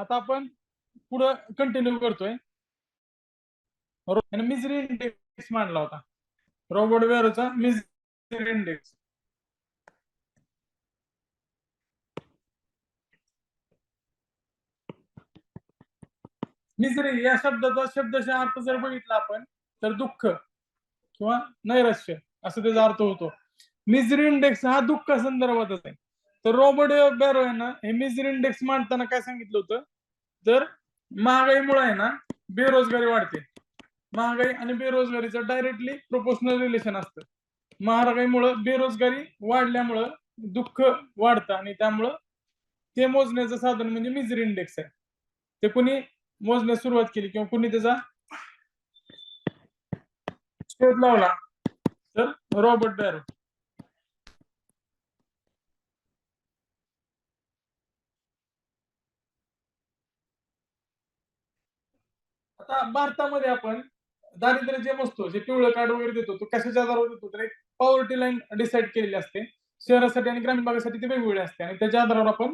आता आपण पुढं कंटिन्यू करतोय. मिजरी इंडेक्स मांडला होता. रॉबर्ट वेअरचा मिजरी इंडेक्स मिजरी या शब्दाचा शब्दशः अर्थ जर बघितला आपण तर दुःख किंवा नैराश्य असं त्याचा अर्थ होतो. मिजरी इंडेक्स हा दुःख संदर्भातच आहे. तर रॉबर्ट बॅरो आहे ना हे मिजरी इंडेक्स मांडताना काय सांगितलं होतं? तर महागाईमुळे आहे ना बेरोजगारी वाढते. महागाई आणि बेरोजगारीचं डायरेक्टली प्रोपोर्शनल रिलेशन असतं. महागाईमुळं बेरोजगारी वाढल्यामुळं दुःख वाढतं आणि त्यामुळं ते मोजण्याचं साधन म्हणजे मिजरी इंडेक्स आहे. ते कुणी मोजण्यास सुरुवात केली किंवा कुणी त्याचा शोध लावला तर रॉबर्ट बॅरो आता भारतामध्ये आपण दारिद्र्य जे मोजतो जे पिवळं कार्ड वगैरे देतो तो कशाच्या आधारावर देतो? तर एक पॉवर्टी लाईन डिसाईड केलेली असते. शहरासाठी आणि ग्रामीण भागासाठी ते वेगवेगळे असते आणि त्याच्या आधारावर आपण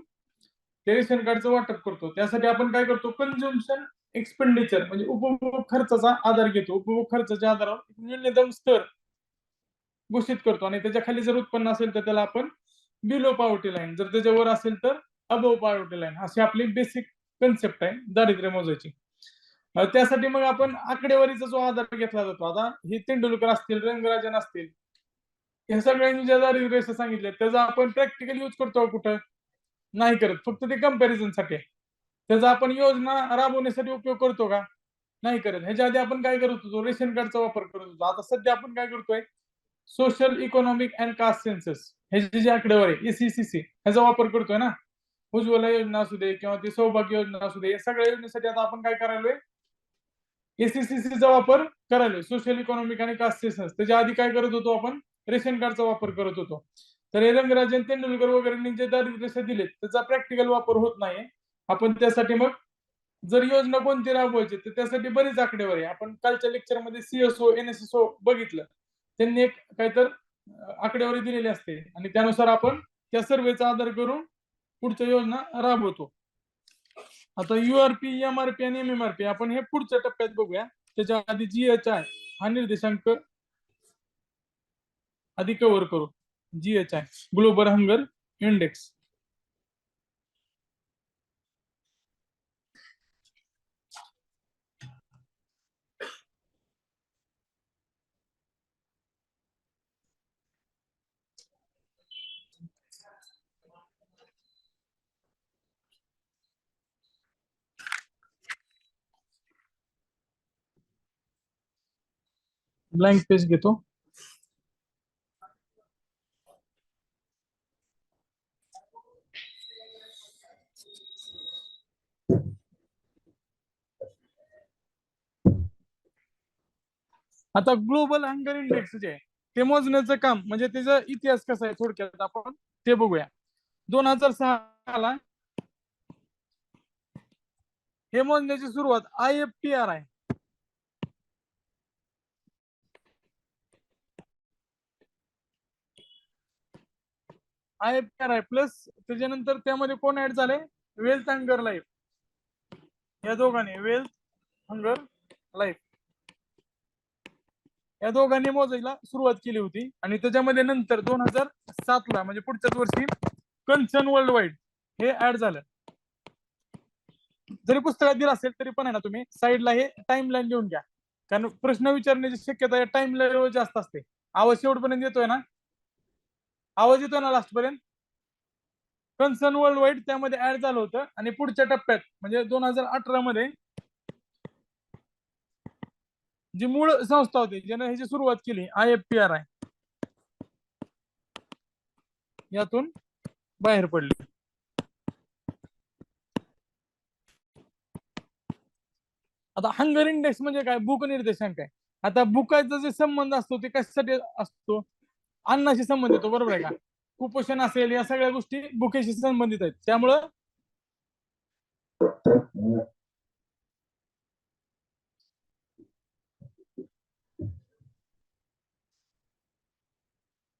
ते रेशन कार्डचं वाटप करतो. त्यासाठी आपण काय करतो? कन्झ्युम्शन एक्सपेंडिचर म्हणजे उपभोग खर्चाचा आधार घेतो. उपभोग खर्चाच्या आधारावर न्यूनतम स्तर घोषित करतो आणि त्याच्याखाली जर उत्पन्न असेल तर त्याला आपण बिलो पॉवर्टी लाईन जर त्याच्यावर असेल तर अबव पॉवर्टी लाईन अशी आपली बेसिक कन्सेप्ट आहे दारिद्र्य मोजायची. त्यासाठी मग आपण आकडेवारीचा जो आधार घेतला जातो आता हे तेंडुलकर असतील रंगराजन असतील या सगळ्यांनी ज्या रेस सांगितले सांगितल्या त्याचा आपण प्रॅक्टिकल यूज करतो कुठं? नाही करत. फक्त ते कंपॅरिझनसाठी. त्याचा आपण योजना राबवण्यासाठी उपयोग करतो का? नाही करत. ह्याच्या आधी आपण काय करत होतो? रेशन कार्डचा वापर करत होतो. आता सध्या आपण काय करतोय? Social economic and caste census ह्याची जी आकडेवारी एसीसीसी ह्याचा वापर करतोय ना? उज्ज्वला योजना असू दे किंवा ती सौभाग्य योजना असू दे या सगळ्या योजनेसाठी आता आपण काय करायलोय? एसीसीसीचा वापर करायला सोशल इकॉनॉमिक आणि कास्ट सेशन्स त्याच्या आधी काय करत होतो आपण? रेशन कार्डचा वापर करत होतो. तर हे रंगराजन तेंडुलकर वगैरे जे दारिद्र्य दिलेत त्याचा प्रॅक्टिकल वापर होत नाही आपण त्यासाठी मग जर योजना कोणती राबवायची तर त्यासाठी बरीच आकडेवारी आहे. आपण कालच्या लेक्चरमध्ये सीएसओ एनएसएसओ बघितलं. त्यांनी एक काहीतर आकडेवारी दिलेली असते. आणि त्यानुसार आपण त्या सर्वेचा आधार करून पुढच्या योजना राबवतो. आता युआरपी एमआरपी आणि एमएमआरपी आपण हे पुढच्या टप्प्यात बघूया. त्याच्या आधी जीएच आय हा निर्देशांक आधी कव्हर करू. G H I global hunger index blank page घेतो. आता ग्लोबल हंगर इंडेक्स जे आहे ते मोजण्याचं काम म्हणजे त्याचा इतिहास कसा आहे थोडक्यात आपण ते बघूया. दोन हजार सहा हे मोजण्याची सुरुवात आय एफ टी आर आहे. आय एफ आर आहे प्लस त्याच्यानंतर त्यामध्ये कोण ऍड झाले वेल्थ हंगर लाईफ या दोघांनी वेल्थ हंगर लाईफ या दोघांनी मोजायला सुरुवात केली होती. आणि त्याच्यामध्ये नंतर दोन हजार सात ला म्हणजे पुढच्याच वर्षी कन्सर्न वर्ल्ड वाईड हे ऍड झालं. जरी पुस्तकात दिलं असेल तरी पण आहे ना तुम्ही साईडला हे टाइम लाईन लिहून घ्या. कारण प्रश्न विचारण्याची शक्यता या टाइम लाईन जास्त असते. आवाज शेवटपर्यंत येतोय ना? आवाज येतो ना लास्ट पर्यंत? कन्सर्न वर्ल्ड वाईड त्यामध्ये ऍड झालं होतं. आणि पुढच्या टप्प्यात म्हणजे दोन हजार अठरा मध्ये जी मूळ संस्था होती ज्याने ह्याची सुरुवात केली I F P R I यातून बाहेर पडली. आता हंगर इंडेक्स म्हणजे काय? भूक निर्देशांक आहे. आता बुकाचा जे संबंध असतो ते कशासाठी असतो? अन्नाशी संबंधित बरोबर आहे का? कुपोषण असेल या सगळ्या गोष्टी भुकेशी संबंधित आहेत. त्यामुळं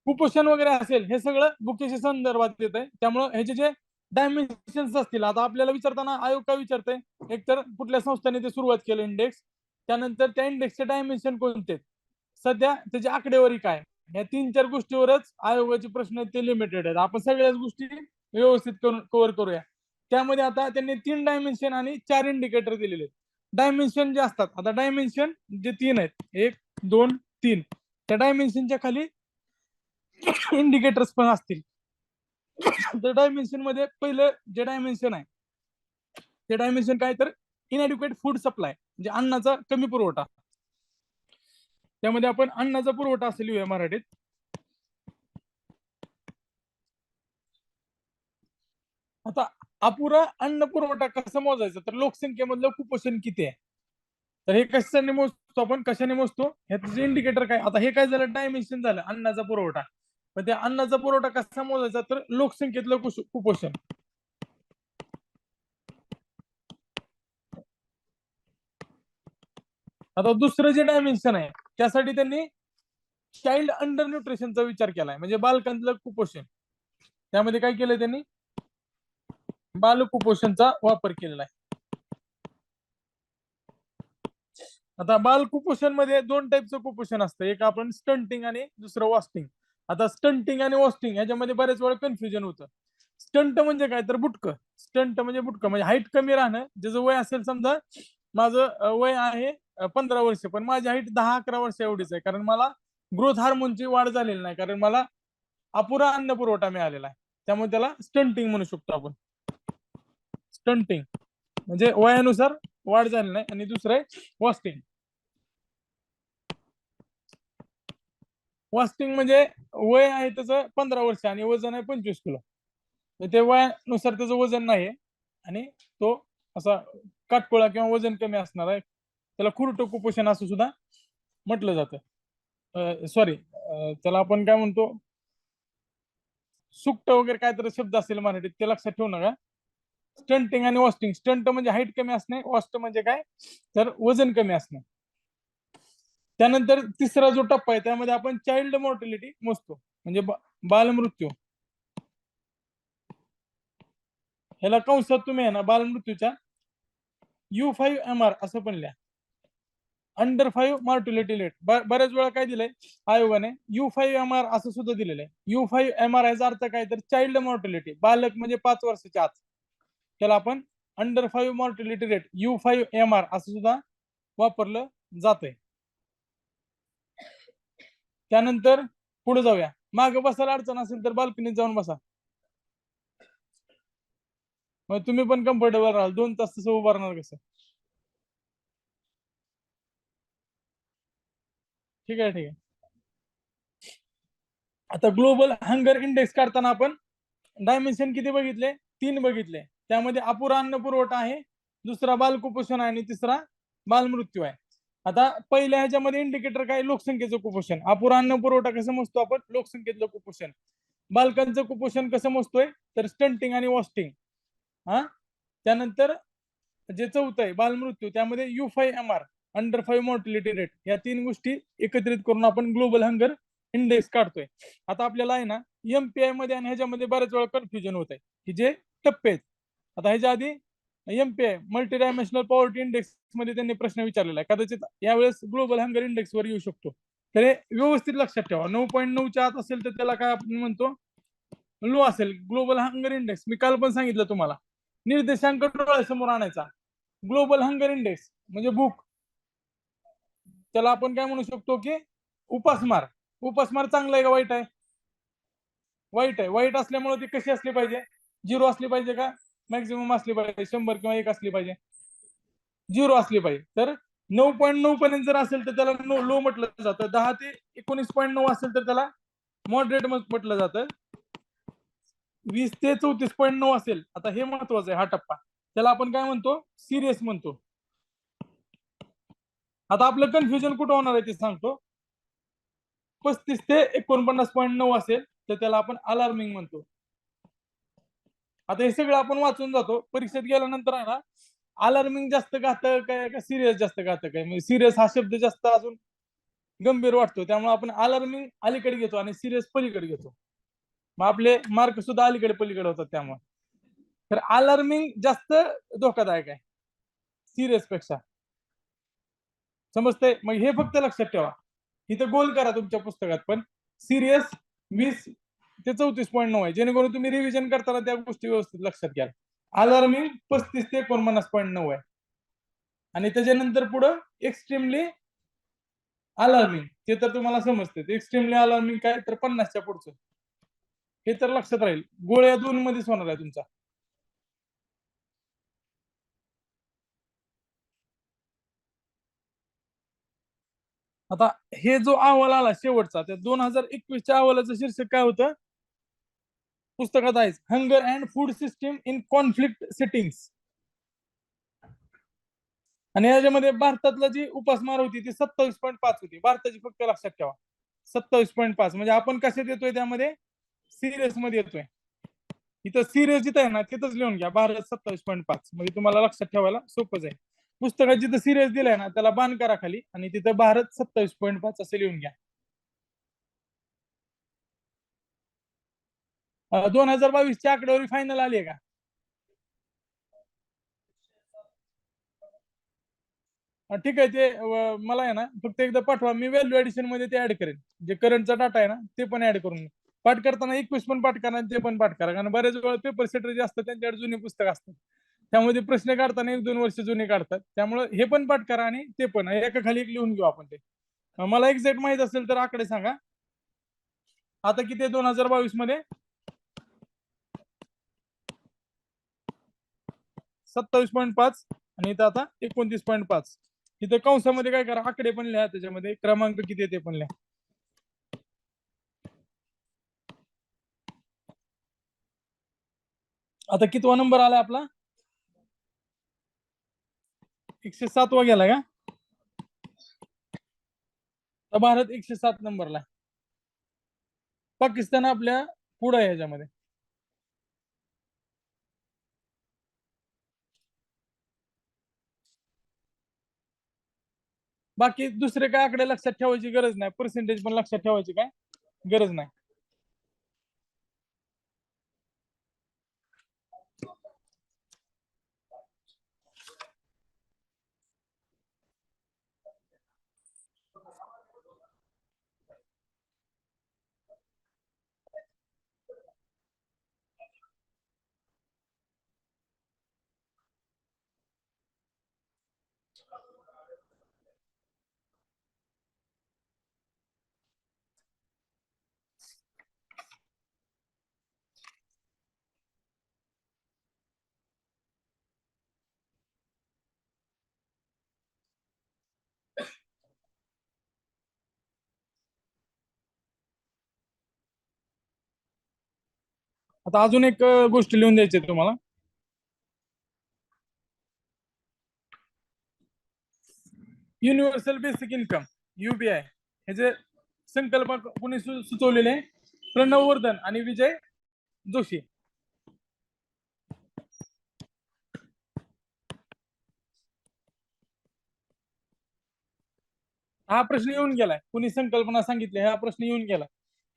कुपोषण वगैरे असेल हे सगळं भुकेशी संदर्भात येत आहे त्यामुळं ह्याचे जे डायमेन्शन्स असतील आता आपल्याला विचारताना आयोग काय विचारतंय? एकतर कुठल्या संस्थेने ते सुरुवात केलं इंडेक्स त्यानंतर त्या इंडेक्सचे डायमेन्शन कोणते? सध्या त्याची आकडेवारी काय? या तीन चार गोष्टीवरच आयोगाचे प्रश्न ते लिमिटेड आहेत. आपण सगळ्याच गोष्टी व्यवस्थित करून कव्हर करूया. त्यामध्ये आता त्यांनी तीन डायमेन्शन आणि चार इंडिकेटर दिलेले आहेत. डायमेन्शन जे असतात आता डायमेन्शन जे तीन आहेत एक दोन तीन त्या डायमेन्शनच्या खाली इंडिकेटर्स पण असतील. तर डायमेन्शनमध्ये पहिलं जे डायमेन्शन आहे ते डायमेन्शन काय तर इनएड्युकेट फूड सप्लाय म्हणजे अन्नाचा कमी पुरवठा. त्यामध्ये आपण अन्नाचा पुरवठा असेल लिहूया मराठीत. आता अपुरा अन्न पुरवठा कसा मोजायचा? तर लोकसंख्येमधलं कुपोषण किती आहे? तर हे कशाने मोजतो आपण? कशाने मोजतो? ह्याचं इंडिकेटर काय? आता हे काय झालं? डायमेन्शन झालं अन्नाचा पुरवठा. पण त्या अन्नाचा पुरवठा कसा मोजायचा? तर लोकसंख्येतलं कुश- कुपोषण. आता दुसरं जे डायमेन्शन आहे त्यासाठी त्यांनी चाइल्ड अंडर न्यूट्रिशनचा विचार केलाय. म्हणजे बालकांतलं कुपोषण. त्यामध्ये काय केलंय त्यांनी? बाल कुपोषणचा वापर केलेला आहे. आता बाल कुपोषणमध्ये दोन टाईपचं कुपोषण असतं. एक आपण स्टंटिंग आणि दुसरं वॉस्टिंग आता स्टंटिंग आणि वॉस्टिंग ह्याच्यामध्ये बरेच वेळा कन्फ्युजन होतं. स्टंट म्हणजे काय? तर बुटकं. स्टंट म्हणजे बुटकं. म्हणजे हाईट कमी राहणं. ज्याचं वय असेल समजा माझं वय आहे पंधरा वर्ष. पण माझी हाईट दहा अकरा वर्ष एवढीच आहे. कारण मला ग्रोथ हार्मोनची वाढ झालेली नाही. कारण मला अपुरा अन्न पुरवठा मिळालेला आहे. त्यामुळे त्याला स्टंटिंग म्हणू शकतो आपण. स्टंटिंग म्हणजे वयानुसार वाढ झाली नाही. आणि दुसरं आहे वॉस्टिंग वॉस्टिंग म्हणजे वय आहे त्याचं पंधरा वर्ष आणि वजन आहे पंचवीस किलो. तर ते वयानुसार त्याचं वजन नाही आणि तो असा काटकोळा किंवा वजन कमी असणार आहे. त्याला खुरट कुपोषण असं सुद्धा म्हटलं जातं. सॉरी त्याला आपण काय म्हणतो? सुकट वगैरे काहीतरी शब्द असेल मराठीत ते लक्षात ठेवू नका. स्टंटिंग आणि वॉस्टिंग स्टंट म्हणजे हाईट कमी असणे वॉस्ट म्हणजे काय? तर वजन कमी असणे. त्यानंतर तिसरा जो टप्पा आहे त्यामध्ये आपण चाइल्ड मॉर्टिलिटी मोजतो. म्हणजे बालमृत्यू ह्याला कंसात तुम्ही आहे ना बालमृत्यूच्या यू फाईव्ह एम आर असं पण लिहा. अंडर फाईव्ह मॉर्टिलिटी रेट बऱ्याच वेळा काय दिलंय? आयोगाने यू फाईव्ह एम आर असं सुद्धा दिलेलं आहे. यू फाईव्ह एम आर याचा अर्थ काय? तर चाइल्ड मॉर्टिलिटी बालक म्हणजे पाच वर्षाच्या आत. त्याला आपण under five mortality rate U five M R असं सुद्धा वापरलं जातंय. त्यानंतर पुढे जाऊया. मागे बसायला अडचण असेल तर बाल्कनीत जाऊन बसा. मग तुम्ही पण कम्फर्टेबल राहाल. दोन तास तसं उभं राहणार कसं? ठीक आहे ठीक आहे. आता ग्लोबल हंगर इंडेक्स काढताना आपण डायमेन्शन किती बघितले? तीन बघितले. त्यामध्ये अपुरा अन्न पुरवठा आहे दुसरा बालकुपोषण आहे आणि तिसरा बालमृत्यू आहे. आता पहिल्या ह्याच्यामध्ये इंडिकेटर काय? लोकसंख्येचं कुपोषण. अपुरा अन्न पुरवठा कसं मोजतो आपण? लोकसंख्येतलं कुपोषण. बालकांचं कुपोषण कसं मोजतोय? तर स्टंटिंग आणि वॉस्टिंग हा? त्यानंतर जे चौथं आहे बालमृत्यू. त्यामध्ये U five M R under five mortality rate या तीन गोष्टी एकत्रित करून आपण ग्लोबल हंगर इंडेक्स काढतोय. आता आपल्याला आहे ना एमपीआयमध्ये आणि ह्याच्यामध्ये बऱ्याच वेळा कन्फ्युजन होत आहे. की जे टप्पे आहेत. आता ह्याच्या आधी एमपीआय मल्टी डायमेन्शनल पॉवर्टी इंडेक्समध्ये त्यांनी प्रश्न विचारलेला आहे. कदाचित यावेळेस ग्लोबल हंगर इंडेक्स वर येऊ शकतो. तर हे व्यवस्थित लक्षात ठेवा. नऊ पॉईंट नऊच्या आत असेल तर त्याला काय आपण म्हणतो? लो असेल. ग्लोबल हंगर इंडेक्स मी काल पण सांगितलं तुम्हाला. निर्देशांक डोळ्यासमोर आणायचा. ग्लोबल हंगर इंडेक्स म्हणजे बुक त्याला आपण काय म्हणू शकतो की उपासमार. उपासमार चांगला आहे का वाईट आहे? वाईट आहे. वाईट असल्यामुळे ती कशी असली पाहिजे? झिरो असली पाहिजे का? मॅक्झिमम असली पाहिजे. शंभर किंवा एक असली पाहिजे. झिरो असली पाहिजे. तर नऊ पॉईंट नऊ पर्यंत जर असेल तर त्याला लो म्हटलं जातं. दहा ते एकोणीस पॉईंट नऊ असेल तर त्याला मॉडरेट म्हटलं जातं. वीस ते चौतीस पॉईंट नऊ असेल. आता हे महत्वाचं आहे. हा टप्पा. त्याला आपण काय म्हणतो? सिरियस म्हणतो. आता आपलं कन्फ्युजन कुठं होणार आहे ते सांगतो. पस्तीस ते एकोणपन्नास पॉईंट नऊ असेल तर त्याला आपण अलार्मिंग म्हणतो. आता हे सगळं आपण वाचून जातो. परीक्षेत गेल्यानंतर आहे ना अलार्मिंग जास्त घातक आहे का सिरियस जास्त घातक आहे? म्हणजे सिरियस हा शब्द जास्त अजून गंभीर वाटतो. त्यामुळे आपण अलार्मिंग अलीकडे घेतो आणि सिरियस पलीकडे घेतो. मग आपले मार्क सुद्धा अलीकडे पलीकडे होतात त्यामुळे. तर अलार्मिंग जास्त धोकादायक आहे. सिरियसपेक्षा. समजतंय? मग हे फक्त लक्षात ठेवा. इथं गोल करा तुमच्या पुस्तकात पण सिरियस वीस ते चौतीस पॉईंट नऊ आहे. जेणेकरून तुम्ही रिव्हिजन करताना त्या गोष्टी व्यवस्थित लक्षात घ्या अलार्मिंग पस्तीस ते एकोणपन्नास पॉईंट नऊ आहे. आणि त्याच्यानंतर पुढं एक्स्ट्रीमली अलार्मिंग ते तर तुम्हाला समजते एक्स्ट्रीमली अलार्मिंग काय? तर पन्नासच्या पुढचं. हे तर लक्षात राहील. गोळ्या दोन मध्येच होणार आहे तुमचा. आता हे जो अहवाल आला शेवटचा त्या दोन हजार एकवीसच्या अहवालाचं शीर्षक काय होतं? पुस्तकात आहे hunger and food system in conflict settings आणि याच्यामध्ये भारतातला जी उपासमार होती ती सत्तावीस पॉईंट पाच होती. भारताची फक्त लक्षात ठेवा. सत्तावीस पॉईंट पाच. म्हणजे आपण कशात येतोय त्यामध्ये? सिरियसमध्ये येतोय. इथं सिरियस जिथं आहे ना तिथंच लिहून घ्या. भारत सत्तावीस पॉईंट पाच. म्हणजे तुम्हाला लक्षात ठेवायला सोपंच आहे. पुस्तकात जिथं सिरियस दिलाय ना त्याला बाण करा खाली आणि तिथं भारत सत्तावीस पॉईंट पाच असं लिहून घ्या. दोन हजार बावीस ची आकडेवारी फायनल आली आहे का? हा, ठीक आहे ते मला आहे ना फक्त एकदा पाठवा मी व्हॅल्यू ऍडिशनमध्ये ते ऍड करेन. जे करंटचा डाटा आहे ना ते पण ऍड करून पाठ करताना एकवीस पण पाठ करा ते पण पाठ करा. कारण बरेच वेळा पेपर सेटर जे असतात त्यांच्याकडे जुने पुस्तक असतात. त्यामध्ये प्रश्न काढताना एक दोन वर्ष जुने काढतात. त्यामुळे हे पण पाठ करा आणि ते पण. एका खाली एक लिहून घेऊ आपण ते. मला एक्झॅक्ट माहीत असेल तर आकडे सांगा. आता किती दोन हजार बावीसमध्ये? सत्तावीस पॉईंट पाच आणि इथं आता एकोणतीस पॉईंट पाच. इथं कंसामध्ये काय करा? आकडे पण लिहा त्याच्यामध्ये. क्रमांक किती आहे ते पण लिहा. आता कितवा नंबर आला आपला? एकशे सातवा गेला का? तर भारत एकशे सात नंबरला पाकिस्तान आपल्या पुढे आहे याच्यामध्ये. बाकी दुसरे काय आकडे लक्षात ठेवायची गरज नाही. पर्सेंटेज पण लक्षात ठेवायची काय? गरज नाही. आता अजून एक गोष्ट लिहून द्यायची तुम्हाला. युनिव्हर्सल बेसिक इन्कम युबीआय हे जे संकल्पना कोणी सुचवलेले प्रणव वर्धन आणि विजय जोशी. हा प्रश्न येऊन गेलाय. कुणी संकल्पना सांगितली हा प्रश्न येऊन गेला.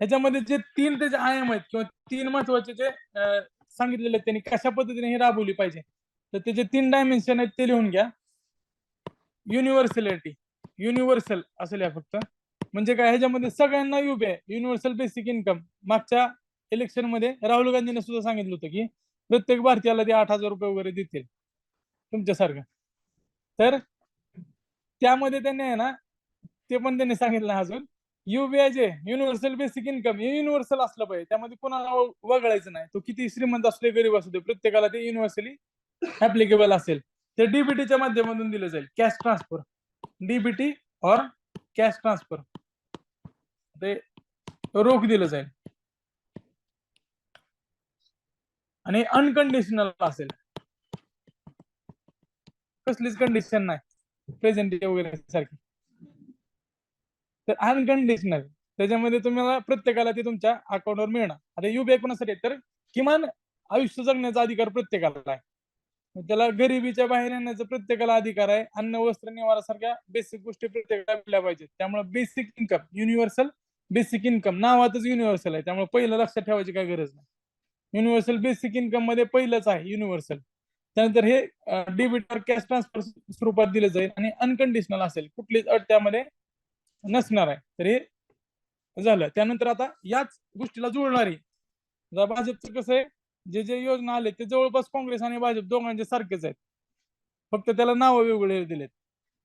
ह्याच्यामध्ये जे तीन त्याचे आयाम आहेत किंवा तीन महत्त्वाचे जे सांगितलेले आहेत त्यांनी कशा पद्धतीने हे राबवली पाहिजे? तर त्याचे तीन डायमेन्शन आहेत ते लिहून घ्या. युनिव्हर्सलिटी युनिव्हर्सल असेल या फक्त. म्हणजे काय ह्याच्यामध्ये सगळ्यांना युपीआय युनिव्हर्सल बेसिक इन्कम मागच्या इलेक्शनमध्ये राहुल गांधीने सुद्धा सांगितलं होतं की प्रत्येक भारतीयाला ते आठ हजार रुपये वगैरे देतील. तुमच्यासारखं. तर त्यामध्ये त्यांनी आहे ना ते पण त्यांनी सांगितलं अजून युबीआय जे युनिव्हर्सल बेसिक इन्कम हे युनिव्हर्सल असलं पाहिजे. त्यामध्ये कोणाला वगळायचं नाही. तो किती श्रीमंत असले गरीब असू दे प्रत्येकाला ते युनिव्हर्सली ऍप्लिकेबल असेल. ते डीबीटीच्या माध्यमातून दिलं जाईल. कॅश ट्रान्सफर डीबीटी और कॅश ट्रान्सफर ते रोख दिलं जाईल. आणि अनकंडिशनल असेल. कसलीच कंडिशन नाही. प्रेझेंट वगैरे सारखी. तर अनकंडिशनल त्याच्यामध्ये तुम्हाला प्रत्येकाला ते तुमच्या अकाउंटवर मिळणार. आता युबीआय कोणासाठी तर किमान आयुष्य जगण्याचा अधिकार प्रत्येकाला आहे. त्याला गरिबीच्या बाहेर येण्याचा प्रत्येकाला अधिकार आहे. अन्न वस्त्र निवारा सारख्या बेसिक गोष्टी प्रत्येकाला मिळल्या पाहिजेत. त्यामुळे basic income universal basic income नावातच युनिव्हर्सल आहे. त्यामुळे पहिलं लक्षात ठेवायची काय गरज नाही. युनिव्हर्सल बेसिक इन्कममध्ये पहिलंच आहे युनिव्हर्सल त्यानंतर हे डेबिट कॅश ट्रान्सफर स्वरूपात दिलं जाईल आणि अनकंडिशनल असेल. कुठलीच अट त्यामध्ये नसणार आहे. तर हे झालं. त्यानंतर आता याच गोष्टीला जुळणारी भाजपचं कसं आहे? जे जे योजना आले ते जवळपास काँग्रेस आणि भाजप दोघांचे सारखेच आहेत. फक्त त्याला नावं वेगवेगळे दिलेत.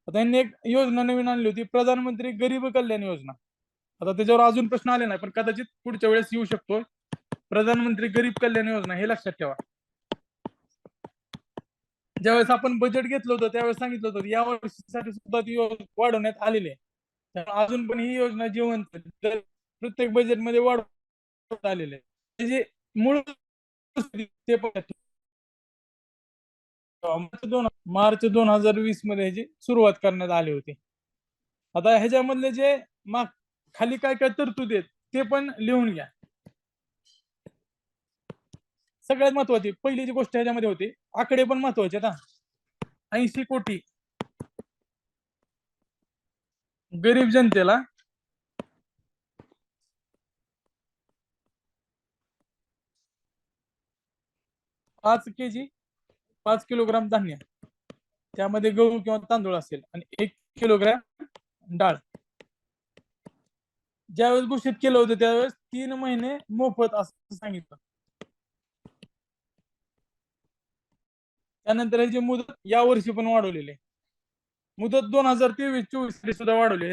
आता यांनी एक योजना नवीन आणली होती प्रधानमंत्री गरीब कल्याण योजना. आता त्याच्यावर अजून प्रश्न आले नाही पण कदाचित पुढच्या वेळेस येऊ शकतो. प्रधानमंत्री गरीब कल्याण योजना हे लक्षात ठेवा. ज्यावेळेस आपण बजेट घेतलं होतं त्यावेळेस सांगितलं होतं या वर्षीसाठी सुद्धा ती योजना वाढवण्यात आलेली आहे. अजून पण ही योजना जिवंत प्रत्येक बजेटमध्ये वाढवण्यात आलेले आहे. म्हणजे मूळ ते पण मार्च दोन मार्च दोन हजार वीसमध्ये ह्याची सुरुवात करण्यात आली होती. आता ह्याच्यामधले जे माग खाली काय काय तरतुदी आहेत ते पण लिहून घ्या. सगळ्यात महत्वाची पहिली जी गोष्ट ह्याच्यामध्ये होती आकडे पण महत्त्वाचे ना ऐंशी कोटी. गरीब जनतेला पाच के जी पाच किलोग्राम धान्य. त्यामध्ये गहू किंवा तांदूळ असेल आणि एक किलोग्राम डाळ. ज्यावेळेस घोषित केलं होतं त्यावेळेस तीन महिने मोफत असं सांगितलं. त्यानंतर ह्याची मुदत या वर्षी पण वाढवलेली आहे. मुदत दोन हजार तेवीस चोवीससाठी सुद्धा वाढवली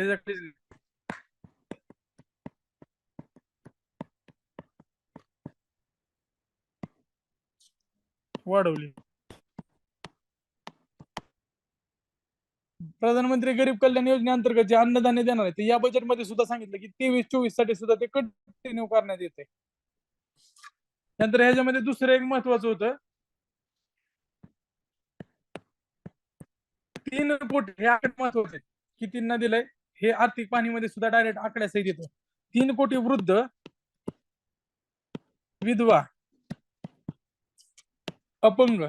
वाढवली. प्रधानमंत्री गरीब कल्याण योजनेअंतर्गत जे अन्नधान्य देणार आहे ते या बजेटमध्ये सुद्धा सांगितलं की तेवीस चोवीससाठी सुद्धा ते कंटिन्यू करण्यात येते नंतर ह्याच्यामध्ये दुसरं एक महत्वाचं होतं. तीन कोटी हे आकडे महत्त्वाचे कितींना दिलंय हे आर्थिक पाणीमध्ये सुद्धा डायरेक्ट आकड्यासहित येतं. तीन कोटी वृद्ध विधवा अपंग.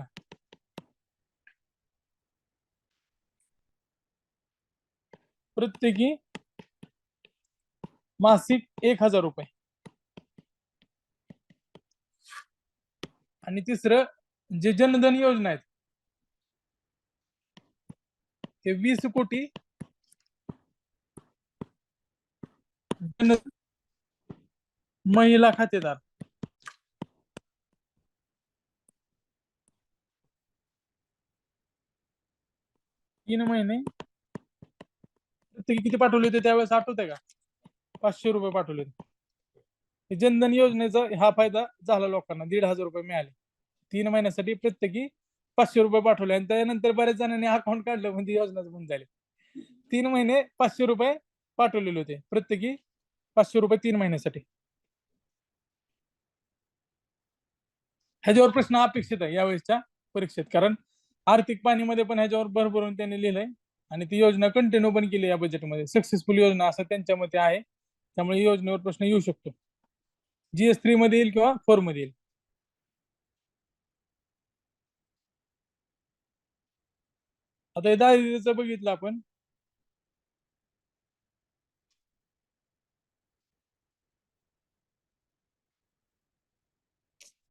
प्रत्येकी मासिक एक हजार रुपये. आणि तिसरं जे जनधन योजना आहेत ते वीस कोटी जन- महिला खातेदार. तीन महिने. प्रत्येकी किती पाठवले होते त्यावेळेस आठवते का? पाचशे रुपये पाठवले होते. जनधन योजनेचा हा फायदा झाला लोकांना. दीड हजार रुपये मिळाले. तीन महिन्यासाठी प्रत्येकी पाचशे रुपये पाठवले. आणि त्यानंतर बऱ्याच जणांनी अकाउंट काढलं म्हणजे योजनाच बंद झाली. तीन महिने पाचशे रुपये पाठवलेले होते. प्रत्येकी पाचशे रुपये तीन महिन्यासाठी. ह्याच्यावर प्रश्न अपेक्षित आहे यावेळेसच्या परीक्षेत. कारण आर्थिक पाणीमध्ये पण ह्याच्यावर भरभरून त्यांनी लिहिलंय. आणि ती योजना कंटिन्यू पण केली या बजेटमध्ये सक्सेसफुल योजना असं त्यांच्या मते आहे. त्यामुळे या योजनेवर प्रश्न येऊ शकतो. जीएस थ्री मध्ये येईल किंवा फोरमध्ये येईल? आता हे दारिद्र्याचं बघितलं आपण.